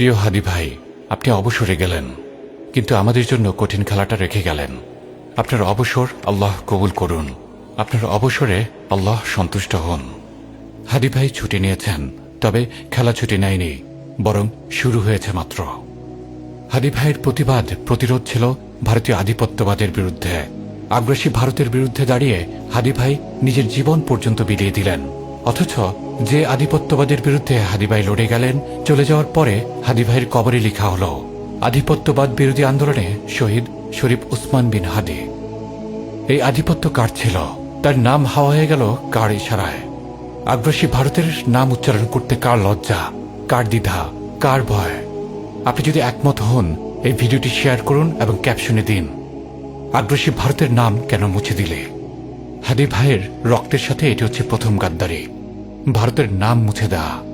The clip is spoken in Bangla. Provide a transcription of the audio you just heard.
প্রিয় হাদি ভাই, আপনি অবসরে গেলেন, কিন্তু আমাদের জন্য কঠিন খেলাটা রেখে গেলেন। আপনার অবসর আল্লাহ কবুল করুন। আপনার অবসরে আল্লাহ সন্তুষ্ট হন। হাদি ভাই ছুটি নিয়েছেন, তবে খেলা ছুটি নেয়নি, বরং শুরু হয়েছে মাত্র। হাদি ভাইয়ের প্রতিবাদ প্রতিরোধ ছিল ভারতীয় আধিপত্যবাদের বিরুদ্ধে। আগ্রাসী ভারতের বিরুদ্ধে দাঁড়িয়ে হাদি ভাই নিজের জীবন পর্যন্ত বিলিয়ে দিলেন। অথচ যে আধিপত্যবাদের বিরুদ্ধে হাদি ভাই লড়ে গেলেন, চলে যাওয়ার পরে হাদি ভাইয়ের কবরে লেখা হল, আধিপত্যবাদ বিরোধী আন্দোলনে শহীদ শরীফ উসমান বিন হাদি। এই আধিপত্য কার ছিল? তার নাম হাওয়া হয়ে গেল কার ইশারায়? আগ্রাসী ভারতের নাম উচ্চারণ করতে কার লজ্জা, কার দ্বিধা, কার ভয়? আপনি যদি একমত হন, এই ভিডিওটি শেয়ার করুন এবং ক্যাপশনে দিন। আগ্রাসী ভারতের নাম কেন মুছে দিলে? হাদি ভাইয়ের রক্তের সাথে এটি হচ্ছে প্রথম গাদ্দারি। ভারতের নাম মুছে দেওয়া।